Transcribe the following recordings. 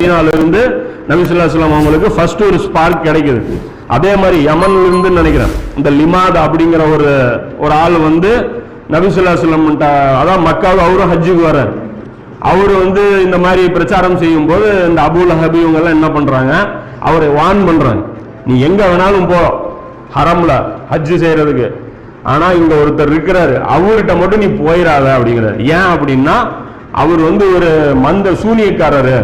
மதீனால நபிசுல்லாஸ்லாம் அவங்களுக்கு ஃபர்ஸ்ட் ஒரு ஸ்பார்க் கிடைக்குது. அதே மாதிரி யமன்லேருந்து நினைக்கிறேன். இந்த லிமாத் அப்படிங்கிற ஒரு ஒரு ஆள் வந்து நபிசுல்லாஸ்லம் அதான் மக்காவுக்கு அவரும் ஹஜ்ஜுக்கு வர்றார். அவர் வந்து இந்த மாதிரி பிரச்சாரம் செய்யும் போது இந்த அபுல் ஹபி இவங்கெல்லாம் என்ன பண்ணுறாங்க அவரை வான் பண்ணுறாங்க நீ எங்கே வேணாலும் போ. ஹரம்ல ஹஜ்ஜு செய்கிறதுக்கு ஆனால் இங்கே ஒருத்தர் இருக்கிறாரு. அவர்கிட்ட மட்டும் நீ போயிடாத அப்படிங்கிறார். ஏன் அப்படின்னா அவர் வந்து ஒரு மந்த சூனியக்காரரு.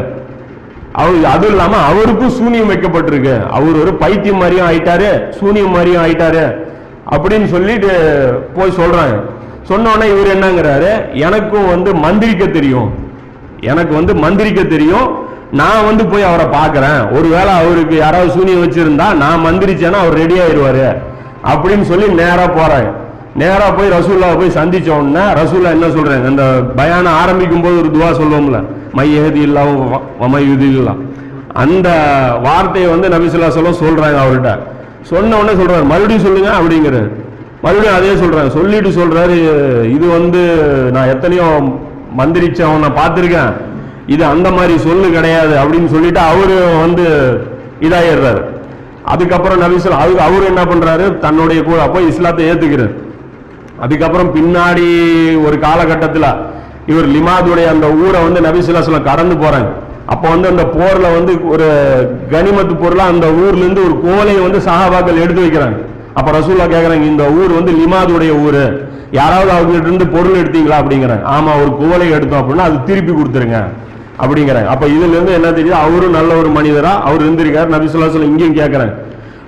அவர் அதுவும் இல்லாம அவருக்கும் சூனியம் வைக்கப்பட்டிருக்கு. அவர் ஒரு பைத்தியம் மாதிரியும் ஆயிட்டாரு சூனியம் மாதிரியும் ஆயிட்டாரு அப்படின்னு சொல்லிட்டு போய் சொல்றாங்க. சொன்னோடனே இவர் என்னங்கிறாரு எனக்கும் வந்து மந்திரிக்க தெரியும். எனக்கு வந்து மந்திரிக்க தெரியும். நான் வந்து போய் அவரை பார்க்குறேன். ஒருவேளை அவருக்கு யாராவது சூனியம் வச்சிருந்தா நான் மந்திரிச்சேன்னா அவர் ரெடி ஆயிடுவாரு அப்படின்னு சொல்லி நேராக போறாங்க நேராக போய் ரசூல்லாவை போய் சந்திச்ச உடனே ரசூல்லா என்ன சொல்றாங்க? அந்த பயானம் ஆரம்பிக்கும் போது ஒரு துவா சொல்லுவோம்ல. மையதி இல்லாம வமயுதி இல்லாம் அந்த வார்த்தையை வந்து நபிசுல்லா சொல்ல சொல்றாங்க அவர்கிட்ட. சொன்ன உடனே சொல்றாரு மறுபடியும் சொல்லுங்க அப்படிங்கிறார். மறுபடியும் அதே சொல்றாங்க சொல்லிட்டு சொல்றாரு இது வந்து நான் எத்தனையோ மந்திரிச்சு அவனை பார்த்துருக்கேன். இது அந்த மாதிரி சொல்லு கிடையாது அப்படின்னு சொல்லிட்டு அவரு வந்து இதாயிடுறாரு. அதுக்கப்புறம் நபிசுல் அவரு அவரு என்ன பண்றாரு? தன்னுடைய கூட போய் இஸ்லாத்தை ஏத்துக்கிறார். அதுக்கப்புறம் பின்னாடி ஒரு காலகட்டத்தில் இவர் லிமாதுடைய அந்த ஊரை வந்து நபிசுல்லாஸ்லாம் கடந்து போறாங்க. அப்போ வந்து அந்த போர்ல வந்து ஒரு கனிமத்து பொருளா அந்த ஊர்ல இருந்து ஒரு கோலையை வந்து சஹாபாக்கள் எடுத்து வைக்கிறாங்க. அப்ப ரசூல்லா கேக்குறாங்க இந்த ஊர் வந்து லிமாதுடைய ஊரு. யாராவது அவங்ககிட்ட இருந்து பொருள் எடுத்தீங்களா அப்படிங்கிறாங்க. ஆமா ஒரு கோலை எடுத்தோம் அப்படின்னா அது திருப்பி கொடுத்துருங்க அப்படிங்கிறாங்க. அப்ப இதுல இருந்து என்ன தெரியுது? அவரும் நல்ல ஒரு மனிதரா அவர் இருந்திருக்காரு நபிசுல்லாஸ்லாம் இங்கேயும் கேட்கறாங்க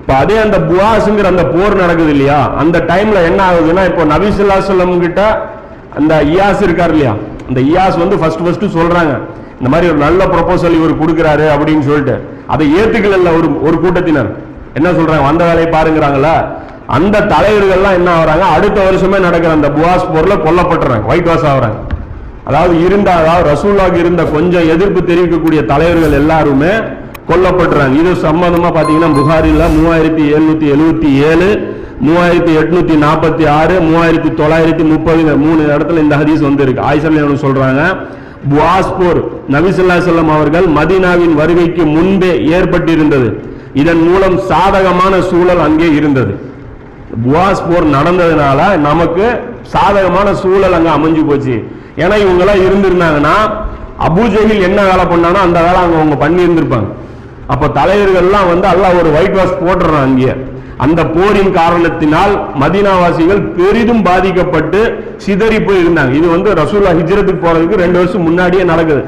இப்ப அதே அந்த புவாஸுங்கிற அந்த போர் நடக்குது இல்லையா? அந்த டைம்ல என்ன ஆகுதுன்னா இப்போ நபிசுல்லா சொல்லம் கிட்ட அந்த இயாஸ் இருக்கார் இல்லையா? அந்த இயாஸ் வந்து ஃபர்ஸ்ட் ஃபர்ஸ்ட் சொல்றாங்க. இந்த மாதிரி ஒரு நல்ல ப்ரொபோசல் இவர் கொடுக்குறாரு அப்படின்னு சொல்லிட்டு. அதை ஏத்துக்கல ஒரு ஒரு கூட்டத்தினர். என்ன சொல்றாங்க? வந்த வேலையை பாருங்கிறாங்களா அந்த தலைவர்கள்லாம் என்ன ஆகுறாங்க? அடுத்த வருஷமே நடக்கிற அந்த புவாஸ் போர்ல கொல்லப்பட்டுறாங்க. ஒயிட் வாஷ் ஆகுறாங்க. அதாவது இருந்த அதாவது ரசூல்லாக்கு இருந்த கொஞ்சம் எதிர்ப்பு தெரிவிக்கக்கூடிய தலைவர்கள் எல்லாருமே கொல்லப்படுறாங்க இது சம்பந்தமா பாத்தீங்கன்னா புகாரில் மூவாயிரத்தி எழுநூத்தி எழுபத்தி ஏழு மூவாயிரத்தி எட்நூத்தி நாற்பத்தி ஆறு மூவாயிரத்தி தொள்ளாயிரத்தி முப்பது மூணு இடத்துல இந்த ஹதீஸ் வந்து இருக்கு ஆயிசல் சொல்றாங்க புவாஸ்போர் நபிசுல்லா செல்லம் அவர்கள் மதீனாவின் வருகைக்கு முன்பே ஏற்பட்டிருந்தது. இதன் மூலம் சாதகமான சூழல் அங்கே இருந்தது. புவாஸ் போர் நடந்ததுனால நமக்கு சாதகமான சூழல் அங்க அமைஞ்சு போச்சு. ஏன்னா இவங்க எல்லாம் இருந்திருந்தாங்கன்னா அபுஜகில் என்ன வேலை பண்ணானோ அந்த வேலை அங்க அவங்க பண்ணி இருந்திருப்பாங்க அப்ப தலைவர்கள்லாம் வந்து எல்லாம் ஒரு ஒயிட் வாஷ் போட்டுறான் அங்கேயே அந்த போரின் காரணத்தினால் மதீனாவாசிகள் பெரிதும் பாதிக்கப்பட்டு சிதறி போய் இருந்தாங்க இது வந்து ரசூல்லா ஹிஜ்ரத்துக்கு போறதுக்கு ரெண்டு வருஷம் முன்னாடியே நடக்குது.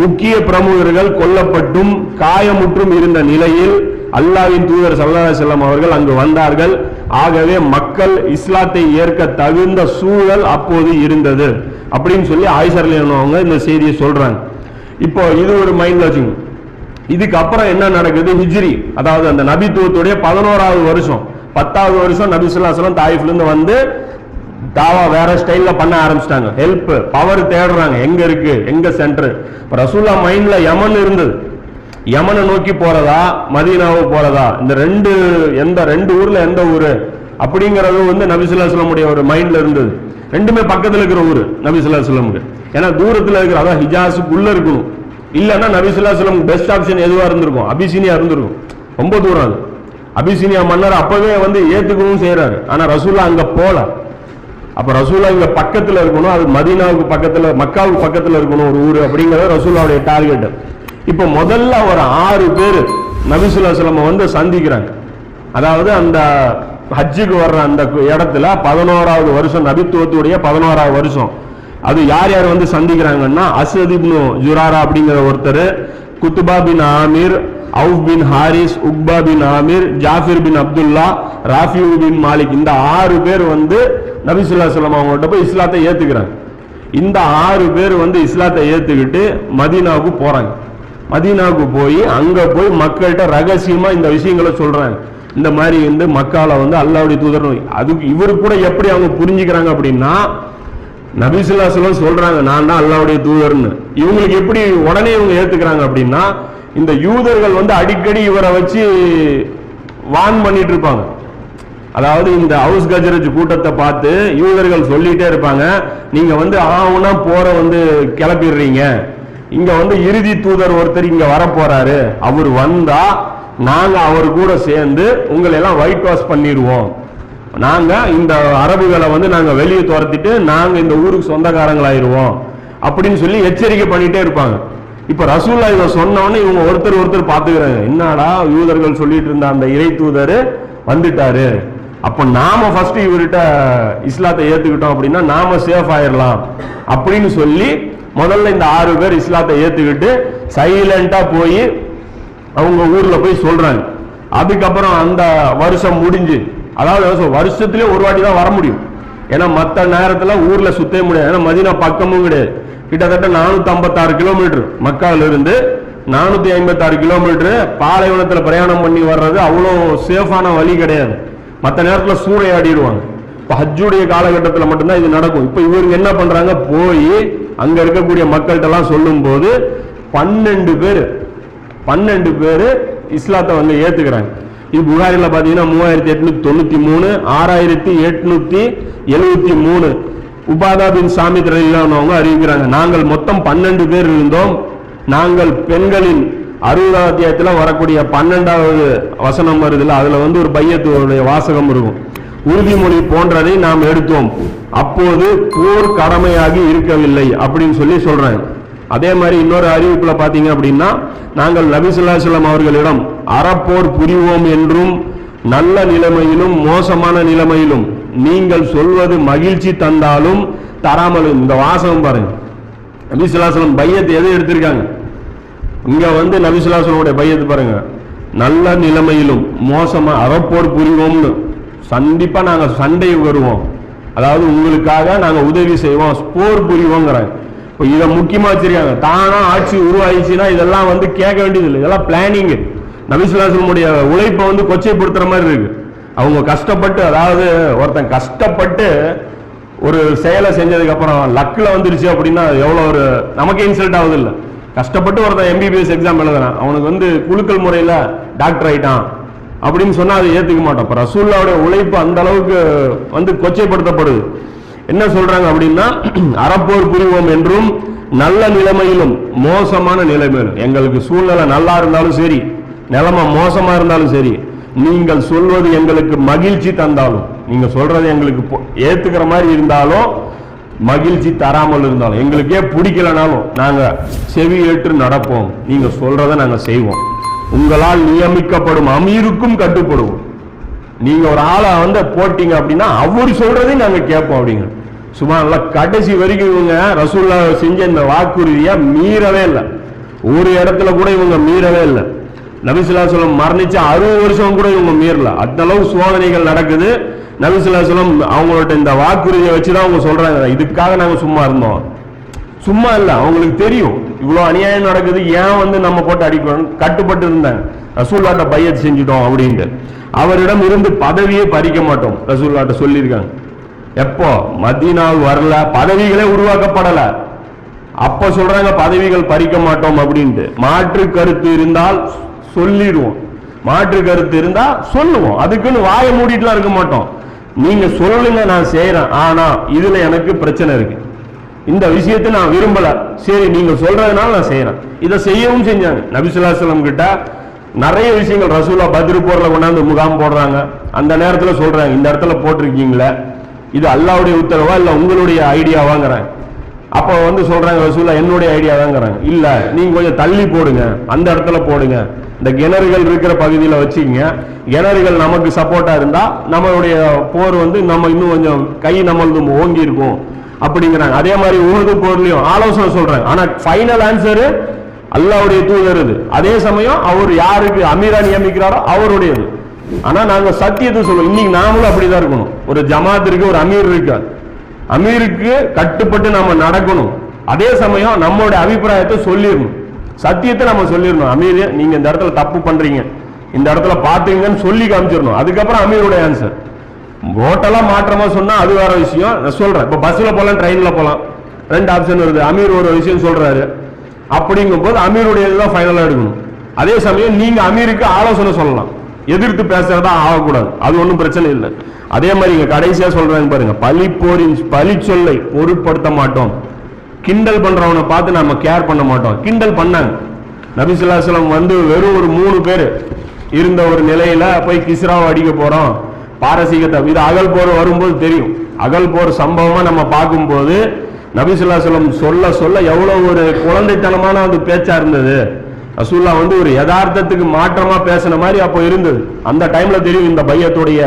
முக்கிய பிரமுகர்கள் கொல்லப்பட்டும் காயமுற்றும் இருந்த நிலையில் அல்லாவின் தூதர் சல்லா செல்லம் அவர்கள் அங்கு வந்தார்கள். ஆகவே மக்கள் இஸ்லாத்தை ஏற்க தகுந்த சூழல் அப்போது இருந்தது. அப்படின்னு சொல்லி ஆயிசர்லியன் அவங்க இந்த செய்தியை சொல்றாங்க. இப்போ இது ஒரு மைண்ட்ல வச்சுக்கோங்க இதுக்கு அப்புறம் என்ன நடக்குது? ஹிஜ்ரி. அதாவது அந்த நபித்துவத்துடைய பதினோராவது வருஷம். பத்தாவது வருஷம் நபி சொல்லாசலம் தாயிஃப்ல இருந்து வந்து தாவா வேற ஸ்டைல்ல பண்ண ஆரம்பிச்சிட்டாங்க. ஹெல்ப் பவர் தேடுறாங்க. எங்க இருக்கு? எங்க சென்டர் ரசூல்லா மைண்ட்ல யமன் இருந்தது. யமனை நோக்கி போறதா? மதீனாவை போறதா? இந்த ரெண்டு எந்த ரெண்டு ஊர்ல எந்த ஊரு? அப்படிங்கறது வந்து நபிசுல்லா சொல்லமுடைய ஒரு மைண்ட்ல இருந்தது. ரெண்டுமே பக்கத்துல இருக்கிற ஊர் நபிசுல்லா சொல்லமுக்கு ஏன்னா தூரத்துல இருக்கிற அதான் ஹிஜாஸுக்குள்ள இருக்கணும். இல்லைன்னா நபிசுல்லா சொல்லம் பெஸ்ட் ஆப்ஷன் எதுவாக இருந்திருக்கும்? அபிசீனியா இருந்திருக்கும். ரொம்ப தூரம் அது. அபிசீனியா மன்னர் அப்பவே வந்து ஏத்துக்கவும் செய்யறாரு ஆனா ரசூல்லா அங்க போல. அப்ப ரசூலா இங்க பக்கத்துல இருக்கணும் அது மதீனாவுக்கு பக்கத்துல மக்காவுக்கு பக்கத்துல இருக்கணும் ஒரு ஊர் அப்படிங்கிறது ரசூலாவுடைய டார்கெட் இப்ப முதல்ல ஒரு ஆறு பேர் நபிசுல்லா வந்து சந்திக்கிறாங்க. அதாவது அந்த ஹஜ்ஜுக்கு வர்ற அந்த இடத்துல பதினோராவது வருஷம் நபித்துவத்துடைய பதினோராவது வருஷம். அது யார் யார் வந்து சந்திக்கிறாங்கன்னா அசத் இப்னு ஜுராரா அப்படிங்கிற ஒருத்தர் Qutba bin Amir Awf bin Harith Uqba bin Amir Jabir bin Abdullah Rafi bin Malik. இந்த ஆறு பேர் வந்து நபிசுல்லா சொல்லம் அவங்கள்ட்ட போய் இஸ்லாத்தை ஏற்றுக்கிறாங்க இந்த ஆறு பேர் வந்து இஸ்லாத்தை ஏற்றுக்கிட்டு மதீனாவுக்கு போகிறாங்க மதீனாவுக்கு போய் அங்கே போய் மக்கள்கிட்ட ரகசியமாக இந்த விஷயங்களை சொல்கிறாங்க இந்த மாதிரி வந்து மக்கால வந்து அல்லாவுடைய தூதர் அதுக்கு இவரு கூட எப்படி அவங்க புரிஞ்சுக்கிறாங்க அப்படின்னா நபிசுல்லா சொல்லம் சொல்றாங்க நான் தான் அல்லாவுடைய தூதர்னு. இவங்களுக்கு எப்படி உடனே இவங்க ஏத்துக்கிறாங்க அப்படின்னா இந்த யூதர்கள் வந்து அடிக்கடி இவரை வச்சு வான் பண்ணிட்டு இருப்பாங்க. அதாவது இந்த ஹவுஸ் கஜரஜ் கூட்டத்தை பார்த்து யூதர்கள் சொல்லிட்டே இருப்பாங்க நீங்க வந்து ஆவுனா போற வந்து கிளப்பிடுறீங்க. இங்க வந்து இறுதி தூதர் ஒருத்தர் இங்க வர போறாரு அவர் வந்தா நாங்க அவர் கூட சேர்ந்து உங்களை எல்லாம் ஒயிட் வாஷ் பண்ணிடுவோம். நாங்க இந்த அரபுகளை வந்து நாங்க வெளியே துரத்திட்டு நாங்க இந்த ஊருக்கு சொந்தக்காரங்களாயிருவோம் அப்படின்னு சொல்லி எச்சரிக்கை பண்ணிட்டே இருப்பாங்க. இப்ப ரசூல்லா இதை சொன்ன இவங்க ஒருத்தர் ஒருத்தர் பாத்துக்கிறாங்க என்னடா யூதர்கள் சொல்லிட்டு இருந்த அந்த இறை தூதர் வந்துட்டாரு. அப்ப நாம ஃபர்ஸ்ட் இவர்கிட்ட இஸ்லாத்தை ஏத்துக்கிட்டோம் அப்படின்னா நாம சேஃப் ஆயிடலாம் அப்படின்னு சொல்லி முதல்ல இந்த ஆறு பேர் இஸ்லாத்தை ஏத்துக்கிட்டு சைலண்டா போய் அவங்க ஊர்ல போய் சொல்றாங்க. அதுக்கப்புறம் அந்த வருஷம் முடிஞ்சு அதாவது வருஷத்துலேயே ஒரு வாட்டி தான் வர முடியும். ஏன்னா மற்ற நேரத்தில் ஊரில் சுத்தவே முடியாது. ஏன்னா மதினா பக்கமும் கிடையாது. கிட்டத்தட்ட நானூற்றி ஐம்பத்தாறு கிலோமீட்டர் மக்காவிலிருந்து இருந்து ஐம்பத்தாறு கிலோமீட்டரு பாலைவனத்தில் பிரயாணம் பண்ணி வர்றது அவ்வளோ சேஃபான வழி கிடையாது. மற்ற நேரத்தில் சூறையாடிடுவாங்க. இப்போ ஹஜ்ஜுடைய காலகட்டத்தில் மட்டும்தான் இது நடக்கும். இப்போ இவங்க என்ன பண்ணுறாங்க போய் அங்கே இருக்கக்கூடிய மக்கள்கிட்டலாம் சொல்லும்போது பன்னெண்டு பேர் பன்னெண்டு பேர் இஸ்லாத்தை வந்து ஏற்றுக்கிறாங்க இது புகாரில பாத்தீங்கன்னா மூவாயிரத்தி எட்நூத்தி தொண்ணூத்தி மூணு ஆறாயிரத்தி எட்நூத்தி எழுபத்தி மூணு. உபாதா பின் சாமி திரையிலானவங்க அறிவிக்கிறாங்க. நாங்கள் மொத்தம் பன்னெண்டு பேர் இருந்தோம். நாங்கள் பெண்களின் அறுபதாவது அத்தியாயத்தில் வரக்கூடிய பன்னெண்டாவது வசனம் வருதுல அதுல வந்து ஒரு பையத்துடைய வாசகம் இருக்கும். உறுதிமொழி போன்றதை நாம் எடுத்தோம். அப்போது போர் கடமையாகி இருக்கவில்லை அப்படின்னு சொல்லி சொல்றாங்க. அதே மாதிரி இன்னொரு அறிவிப்புல பாத்தீங்க அப்படின்னா நாங்கள் நபிசுல்லாசலம் அவர்களிடம் அறப்போர் புரிவோம் என்றும் நல்ல நிலைமையிலும் மோசமான நிலைமையிலும் நீங்கள் சொல்வது மகிழ்ச்சி தந்தாலும் தராமலும். இந்த வாசகம் பாருங்க. நபிசுல்லாசலம் பையத்தை எதை எடுத்திருக்காங்க? இங்க வந்து நபிசுல்லாசலமுடைய பையத்து பாருங்க. நல்ல நிலைமையிலும் மோசமா அறப்போர் புரிவோம்னு. கண்டிப்பா நாங்க சண்டை வருவோம். அதாவது உங்களுக்காக நாங்க உதவி செய்வோம் போர் புரிவோங்கிறாங்க. இப்போ இதை முக்கியமா வச்சிருக்காங்க. தானா ஆட்சி உருவாயிடுச்சுன்னா இதெல்லாம் வந்து கேட்க வேண்டியது இல்லை இதெல்லாம் பிளானிங்கு நபிசுல்லாசலமுடைய உழைப்பை வந்து கொச்சைப்படுத்துற மாதிரி இருக்கு. அவங்க கஷ்டப்பட்டு அதாவது ஒருத்தன் கஷ்டப்பட்டு ஒரு செயலை செஞ்சதுக்கு அப்புறம் லக்ல வந்துருச்சு அப்படின்னா அது எவ்வளவு ஒரு நமக்கே இன்சல்ட் ஆகுது இல்ல கஷ்டப்பட்டு ஒருத்தன் எம்பிபிஎஸ் எக்ஸாம் எழுதுறான். அவனுக்கு வந்து குலுக்கல் முறையில டாக்டர் ஆயிட்டான் அப்படின்னு சொன்னா அதை ஏத்துக்க மாட்டோம் இப்ப ரசூல்லாவுடைய உழைப்பு அந்த அளவுக்கு வந்து கொச்சைப்படுத்தப்படுது. என்ன சொல்றாங்க அப்படின்னா அறப்போர் புரிவோம் என்றும் நல்ல நிலைமையிலும் மோசமான நிலைமையிலும். எங்களுக்கு சூழ்நிலை நல்லா இருந்தாலும் சரி நிலைமை மோசமா இருந்தாலும் சரி நீங்கள் சொல்வது எங்களுக்கு மகிழ்ச்சி தந்தாலும் நீங்க சொல்றது எங்களுக்கு ஏத்துக்கிற மாதிரி இருந்தாலும் மகிழ்ச்சி தராமல் இருந்தாலும் எங்களுக்கே பிடிக்கலனாலும் நாங்க செவி ஏற்று நடப்போம். நீங்க சொல்றதை நாங்க செய்வோம். உங்களால் நியமிக்கப்படும் அமீருக்கும் கட்டுப்படுவோம். நீங்க ஒரு ஆளை வந்து போட்டீங்க அப்படின்னா அவர் சொல்றதையும் நாங்க கேட்போம் அப்படிங்க. சும்மா நல்லா கடைசி வரைக்கும் இவங்க ரசூல்லா செஞ்ச இந்த வாக்குறுதியை மீறவே இல்லை. ஒரு இடத்துல கூட இவங்க மீறவே இல்லை. நபிசுல்லாசலம் மரணிச்சு அறுபது வருஷம் கூட இவங்க மீறல. அந்த அளவு சோதனைகள் நடக்குது. நபிசுல்லாசலம் அவங்களோட இந்த வாக்குறுதியை வச்சுதான் அவங்க சொல்றாங்க. இதுக்காக நாங்க சும்மா இருந்தோம். சும்மா இல்ல அவங்களுக்கு தெரியும். இவ்வளவு அநியாயம் நடக்குது. ஏன் வந்து நம்ம போட்டு அடிக்கணும்? கட்டுப்பட்டு இருந்தாங்க. ரசூல்லாட்ட பையத் செஞ்சுட்டோம் அப்படின்ட்டு. அவரிடம் இருந்து பதவியே பறிக்க மாட்டோம். ரசூல்லாட்ட சொல்லியிருக்காங்க. எப்போ? மதினால் வரல. பதவிகளே உருவாக்கப்படல. அப்ப சொல்றாங்க பதவிகள் பறிக்க மாட்டோம் அப்படின்ட்டு. மாற்று கருத்து இருந்தால் சொல்லிடுவோம். மாற்று கருத்து இருந்தா சொல்லுவோம். அதுக்குன்னு வாயை மூடிட்டுலாம் இருக்க மாட்டோம். நீங்க சொல்லுங்க நான் செய்யறேன் ஆனா இதுல எனக்கு பிரச்சனை இருக்கு. இந்த விஷயத்தை நான் விரும்பல. சரி நீங்க சொல்றதுனால நான் செய்யறேன் இதை செய்யவும் செஞ்சாங்க. நபிசுல்லாசலம் கிட்ட நிறைய விஷயங்கள் ரசூலா பத்ரு போர்ல கொண்டாந்து முகாம் போடுறாங்க. அந்த நேரத்துல சொல்றாங்க இந்த இடத்துல போட்டிருக்கீங்களே? இது அல்லாவுடைய உத்தரவா இல்ல உங்களுடைய ஐடியாவாங்கிறாங்க அப்போ வந்து சொல்றாங்க ரசூலா என்னுடைய ஐடியா இல்லை இல்ல நீங்க கொஞ்சம் தள்ளி போடுங்க. அந்த இடத்துல போடுங்க. இந்த கிணறுகள் இருக்கிற பகுதியில் வச்சுக்கங்க. கிணறுகள் நமக்கு சப்போர்ட்டாக இருந்தால் நம்மளுடைய போர் வந்து நம்ம இன்னும் கொஞ்சம் கை நம்மளது ஓங்கி இருக்கும் அப்படிங்கிறாங்க. அதே மாதிரி உகது போர்லையும் ஆலோசனை சொல்கிறாங்க ஆனால் ஃபைனல் ஆன்சரு அல்லாவுடைய தூதருது அதே சமயம் அவர் யாருக்கு அமீரா நியமிக்கிறாரோ அவருடையது. ஆனால் நாங்கள் சத்தியத்தை சொல்லுவோம் இன்னைக்கு நாமளும் அப்படிதான் இருக்கணும். ஒரு ஜமாத் இருக்கு ஒரு அமீர் இருக்காது அமீருக்கு கட்டுப்பட்டு நம்ம நடக்கணும். அதே சமயம் நம்மளுடைய அபிப்பிராயத்தை சொல்லிடணும். சத்தியத்தை நம்ம சொல்லிடணும். அமீர் நீங்க இந்த இடத்துல தப்பு பண்றீங்க. இந்த இடத்துல பாத்தீங்கன்னு சொல்லி காமிச்சிடணும். அதுக்கப்புறம் அமீருடைய ஆன்சர் டோட்டலா மாற்றமா சொன்னா அது வேற விஷயம். நான் சொல்றேன். இப்ப பஸ்ல போலாம் ட்ரெயின்ல போலாம். ரெண்டு ஆப்ஷன் வருது. அமீர் ஒரு விஷயம் சொல்றாரு. அப்படிங்கும் போது அமீருடைய இதுதான் ஃபைனலா எடுக்கணும். அதே சமயம் நீங்க அமீருக்கு ஆலோசனை சொல்லலாம். எதிர்த்து பேசுறதா ஆகக்கூடாது. அது ஒன்றும் பிரச்சனை இல்லை. அதே மாதிரி கடைசியா சொல்றாங்க பாருங்க. பழி போரின் பழி சொல்லை பொருட்படுத்த மாட்டோம். கிண்டல் பண்றவனை பார்த்து நம்ம கேர் பண்ண மாட்டோம். கிண்டல் பண்ணாங்க. நபிசுல்லாசலம் வந்து வெறும் ஒரு மூணு பேர் இருந்த ஒரு நிலையில போய் கிஸ்ராவை அடிக்க போறோம். பாரசீகத்தை இது அகல் போர் வரும்போது தெரியும். அகல் போர் சம்பவமா நம்ம பார்க்கும்போது நபிசுல்லாசலம் சொல்ல சொல்ல எவ்வளவு ஒரு குழந்தைத்தனமான அந்த பேச்சா இருந்தது. ரசூல்லா வந்து ஒரு யதார்த்தத்துக்கு மாற்றமா பேசின மாதிரி அப்போ இருந்தது. அந்த டைம்ல தெரியும் இந்த பையத்துடைய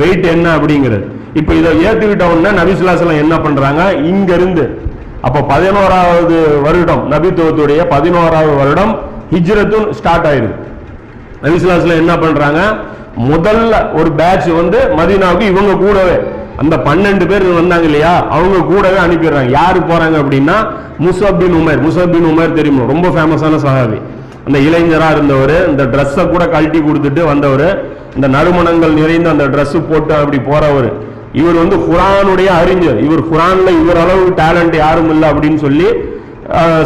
வெயிட் என்ன அப்படிங்கிறது. இப்போ இதை ஏத்துக்கிட்ட உடனே நபிசுல்லாஸ்லம் என்ன பண்றாங்க? இங்க இருந்து அப்போ பதினோராவது வருடம் நபித்துவத்துடைய பதினோராவது வருடம் ஹிஜ்ரத்தும் ஸ்டார்ட் ஆயிடுது நபிசுலாஸ்ல என்ன பண்றாங்க? முதல்ல ஒரு பேட்ச் வந்து மதீனாவுக்கு இவங்க கூடவே. அந்த பன்னெண்டு பேர் வந்தாங்க இல்லையா? அவங்க கூடவே அனுப்பிடுறாங்க. யாரு போறாங்க அப்படின்னா முசபின் உமர். முசபின் உமர் தெரியுமா? ரொம்ப ஃபேமஸான சஹாபி. அந்த இளைஞரா இருந்தவர் இந்த ட்ரெஸ்ஸை கூட கழட்டி கொடுத்துட்டு வந்தவர் இந்த நறுமணங்கள் நிறைந்த அந்த ட்ரெஸ் போட்டு அப்படி போறவர். இவர் வந்து குரானுடைய அறிஞர். இவர் குரான்ல இவர் அளவு டேலண்ட் யாரும் இல்லை அப்படின்னு சொல்லி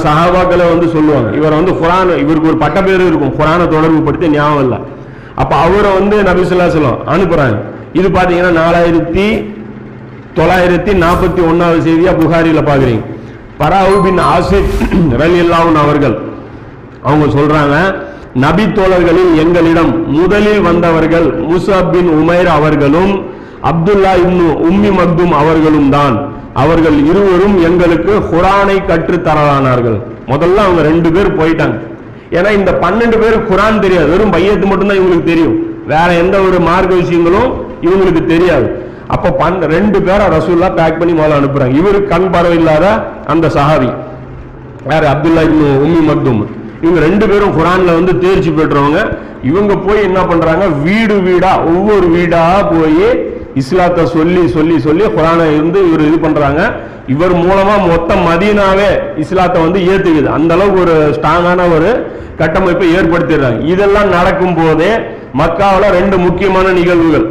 சஹாபாக்களை வந்து சொல்லுவாங்க. இவர் வந்து குரான் இவருக்கு ஒரு பட்ட பேர் இருக்கும். குரானை தொடர்பு படுத்தி ஞாபகம் இல்லை. அப்போ அவரை வந்து நபிசுல்லா சொல்லம் அனுப்புறாங்க. இது பார்த்தீங்கன்னா நாலாயிரத்தி தொள்ளாயிரத்தி நாற்பத்தி ஒன்னாவது செய்தியா புகாரியில் பாக்குறீங்க. பராவு பின் ஆசிப் ரலியல்லாஹு அவர்கள் அவங்க சொல்றாங்க நபி தோழர்களில் எங்களிடம் முதலில் வந்தவர்கள் முசாப் பின் உமைர் அவர்களும் அப்துல்லா இப்னு உம்மி மக்தும் அவர்களும் தான். அவர்கள் இருவரும் எங்களுக்கு குரானை கற்றுத் தரலானார்கள். முதல்ல அவங்க ரெண்டு பேர் போயிட்டாங்க. ஏன்னா இந்த பன்னெண்டு பேர் குரான் தெரியாது. வெறும் பையத்து மட்டும்தான் இவங்களுக்கு தெரியும். வேற எந்த ஒரு மார்க்க விஷயங்களும் இவங்களுக்கு தெரியாது. அப்ப பன் ரெண்டு பேரை ரசூல்லா பேக் பண்ணி முதல்ல அனுப்புறாங்க. இவரு கண் பார்வை இல்லாத அந்த சஹாபி. வேற அப்துல்லா இப்னு உம்மி மக்தும். இவங்க ரெண்டு பேரும் குரான்ல வந்து தேர்ச்சி பெற்றவங்க. இவங்க போய் என்ன பண்றாங்க? வீடு வீடா ஒவ்வொரு வீடா போய் இஸ்லாத்தை சொல்லி சொல்லி சொல்லி குரானை இருந்து இவர் இது பண்றாங்க. இவர் மூலமா மொத்த மதீனாவே இஸ்லாத்தை வந்து ஏத்துக்குது. அந்த அளவுக்கு ஒரு ஸ்ட்ராங்கான ஒரு கட்டமைப்பை ஏற்படுத்திடுறாங்க. இதெல்லாம் நடக்கும் போதே மக்காவில் ரெண்டு முக்கியமான நிகழ்வுகள்.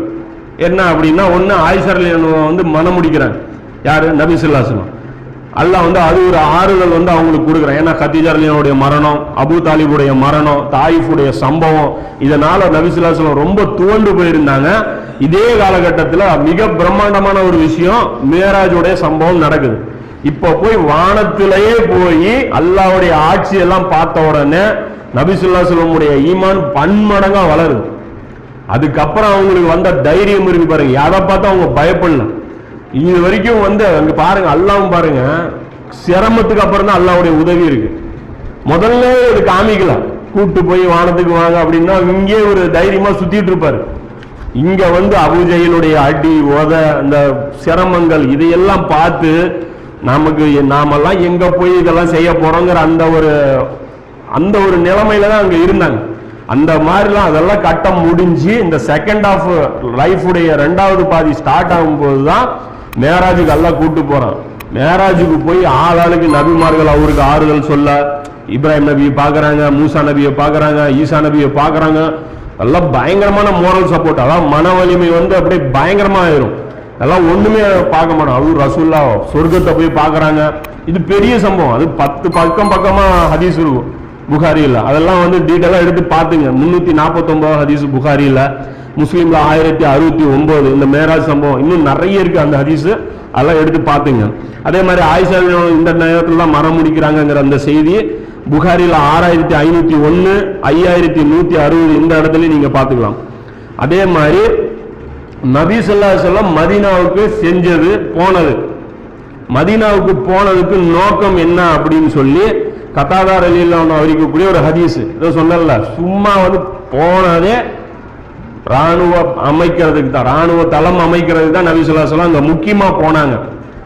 என்ன அப்படின்னா ஒன்று ஆயிஷர் வந்து மனம் முடிக்கிறாங்க. யாரு? நபி அல்லாஹ் வந்து அது ஒரு ஆறுதல் வந்து அவங்களுக்கு கொடுக்குறான். ஏன்னா கத்திஜர்லியனுடைய மரணம் அபு தாலிபுடைய மரணம் தாயிஃபுடைய சம்பவம் இதனால நபிசுல்லாஸ்லம் ரொம்ப துவண்டு போயிருந்தாங்க. இதே காலகட்டத்தில் மிக பிரம்மாண்டமான ஒரு விஷயம் மேராஜுடைய சம்பவம் நடக்குது. இப்போ போய் வானத்திலேயே போய் அல்லாவுடைய ஆட்சி எல்லாம் பார்த்த உடனே நபிசுல்லாஸ்லமுடைய ஈமான் பன்மடங்கா வளருது. அதுக்கப்புறம் அவங்களுக்கு வந்த தைரியம் இருக்கு பாருங்க. அதை பார்த்து அவங்க பயப்படல. இது வரைக்கும் வந்து அங்க பாருங்க அல்லாவும் பாருங்க சிரமத்துக்கு அப்புறம் தான் அல்லாவுடைய உதவி இருக்கு. முதல்ல இது காமிக்கலாம் கூட்டு போய் வானத்துக்கு வாங்க அப்படின்னா இங்கே ஒரு தைரியமா சுத்திட்டு இருப்பாரு. இங்க வந்து அபுஜெயிலுடைய அடி உத அந்த சிரமங்கள் இதையெல்லாம் பார்த்து நமக்கு நாமெல்லாம் எங்க போய் இதெல்லாம் செய்ய போறோங்கிற அந்த ஒரு அந்த ஒரு நிலைமையில தான் அங்க இருந்தாங்க. அந்த மாதிரிலாம் அதெல்லாம் கட்டம் முடிஞ்சு இந்த செகண்ட் ஆஃப் லைஃபுடைய ரெண்டாவது பாதி ஸ்டார்ட் ஆகும்போது தான் மேராஜுக்கு எல்லாம் கூட்டு போறான். மேராஜுக்கு போய் ஆளாளுக்கு நபிமார்கள் அவருக்கு ஆறுதல் சொல்ல இப்ராஹிம் நபியை பார்க்குறாங்க மூசா நபியை பார்க்குறாங்க ஈசா நபியை பார்க்குறாங்க எல்லாம் பயங்கரமான மோரல் சப்போர்ட் அதான் மன வலிமை வந்து அப்படியே பயங்கரமா ஆயிரும். அதெல்லாம் ஒண்ணுமே பார்க்க மாட்டோம் அது ரசூல்லா சொர்க்கத்தை போய் பார்க்குறாங்க இது பெரிய சம்பவம். அது பத்து பக்கம் பக்கமா ஹதீஸ் இருக்கும். புகாரியில். அதெல்லாம் வந்து டீட்டெயிலாக எடுத்து பார்த்துங்க. முந்நூற்றி நாற்பத்தொம்போது ஹதீஸ் புகாரியில். முஸ்லீமில் ஆயிரத்தி அறுபத்தி ஒன்பது இந்த மேராஜ் சம்பவம். இன்னும் நிறைய இருக்கு அந்த ஹதீஸு. அதெல்லாம் எடுத்து பார்த்துங்க அதே மாதிரி ஆயிஷா இந்த நேரத்தில் தான் மரம் முடிக்கிறாங்கங்கிற அந்த செய்தி புகாரியில் ஆறாயிரத்தி ஐநூற்றி ஒன்று ஐயாயிரத்தி நூற்றி அறுபது இந்த இடத்துல நீங்கள் பார்த்துக்கலாம் அதே மாதிரி நபி ஸல்லல்லாஹு அலைஹி மதீனாவுக்கு செஞ்சது போனது. மதீனாவுக்கு போனதுக்கு நோக்கம் என்ன அப்படின்னு சொல்லி கத்தாதார் அலியில் அறிவிக்கக்கூடிய ஒரு ஹதீஸ். இதை சொன்னல சும்மா வந்து போனதே ராணுவ அமைக்கிறதுக்கு தான் ராணுவ தளம் அமைக்கிறதுக்கு தான் நபி ஸல்லல்லாஹு அலைஹி வஸல்லம் போனாங்க.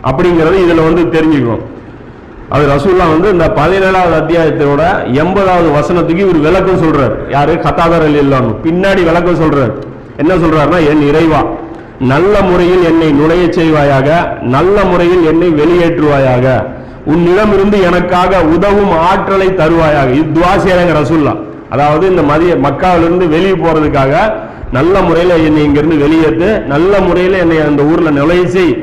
அப்படிங்கிறது இதில் வந்து தெரிஞ்சுக்கணும். அது ரசூல்லா வந்து இந்த பதினேழாவது அத்தியாயத்தோட எண்பதாவது வசனத்துக்கு இவர் விளக்கம் சொல்றாரு. யாரு? கத்தாதர் இல்லாமல் பின்னாடி விளக்கம் சொல்றாரு. என்ன சொல்றாருன்னா என் இறைவா நல்ல முறையில் என்னை நுழைய செய்வாயாக நல்ல முறையில் என்னை வெளியேற்றுவாயாக. உன்னிடமிருந்து எனக்காக உதவும் ஆற்றலை தருவாயாக. இது ரசூல்லா அதாவது இந்த மதிய மக்காவிலிருந்து வெளியே போறதுக்காக நல்ல முறையில் என்னை இங்கிருந்து வெளியேற்று நல்ல முறையில் என்னை அந்த ஊர்ல நிலைய செய்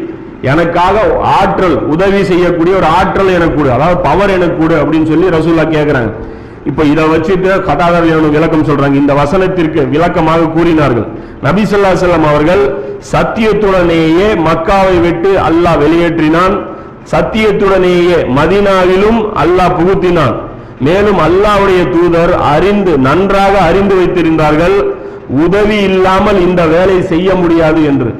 எனக்காக ஆற்றல் உதவி செய்யக்கூடிய ஒரு ஆற்றல் எனக்கு கூடு அதாவது பவர் எனக்கு கூடு அப்படின்னு சொல்லி ரசூல்லா கேட்கிறாங்க இப்ப இதை வச்சுட்டு கதாதரன் விளக்கம் சொல்றாங்க. இந்த வசனத்திற்கு விளக்கமாக கூறினார்கள். நபி சொல்லா செல்லம் அவர்கள் சத்தியத்துடனேயே மக்காவை விட்டு அல்லாஹ் வெளியேற்றினான். சத்தியத்துடனேயே மதீனாவிலும் அல்லாஹ் புகுத்தினான். மேலும் அல்லாவுடைய தூதர் அறிந்து நன்றாக அறிந்து வைத்திருந்தார்கள். உதவி இல்லாமல் இந்த வேலை செய்ய முடியாது என்று.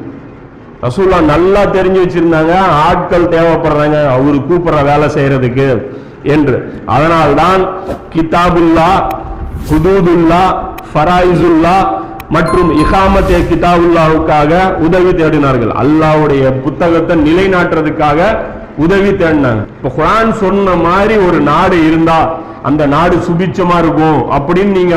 ரசூல்லா நல்லா தெரிஞ்சு வச்சிருந்தாங்க ஆட்கள் தேவைப்படுறாங்க அவரு கூப்பிடுற வேலை செய்யறதுக்கு என்று. அதனால்தான் கிதாபுல்லா ஹுதூதுல்லா ஃபராயிசுல்லா மற்றும் இஹாமத்தே கிதாபுல்லாவுக்காக உதவி தேடினார்கள். அல்லாஹ்வுடைய புத்தகத்தை நிலைநாட்டுறதுக்காக உதவி தேடினாங்க. இப்ப குரான் சொன்ன மாதிரி ஒரு நாடு இருந்தா அந்த நாடு சுபிச்சமா இருக்கும் அப்படின்னு நீங்க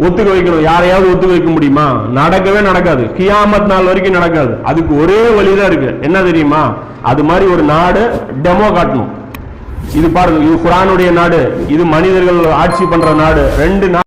ஒத்துக்க வைக்கணும் யாரையாவது ஒத்துக்க வைக்க முடியுமா? நடக்கவே நடக்காது. கியாமத் நாள் வரைக்கும் நடக்காது. அதுக்கு ஒரே வழிதான் இருக்கு. என்ன தெரியுமா? அது மாதிரி ஒரு நாடு டெமோ காட்டணும். இது பாருங்க இது குரானுடைய நாடு இது மனிதர்கள் ஆட்சி பண்ற நாடு. ரெண்டு நாடு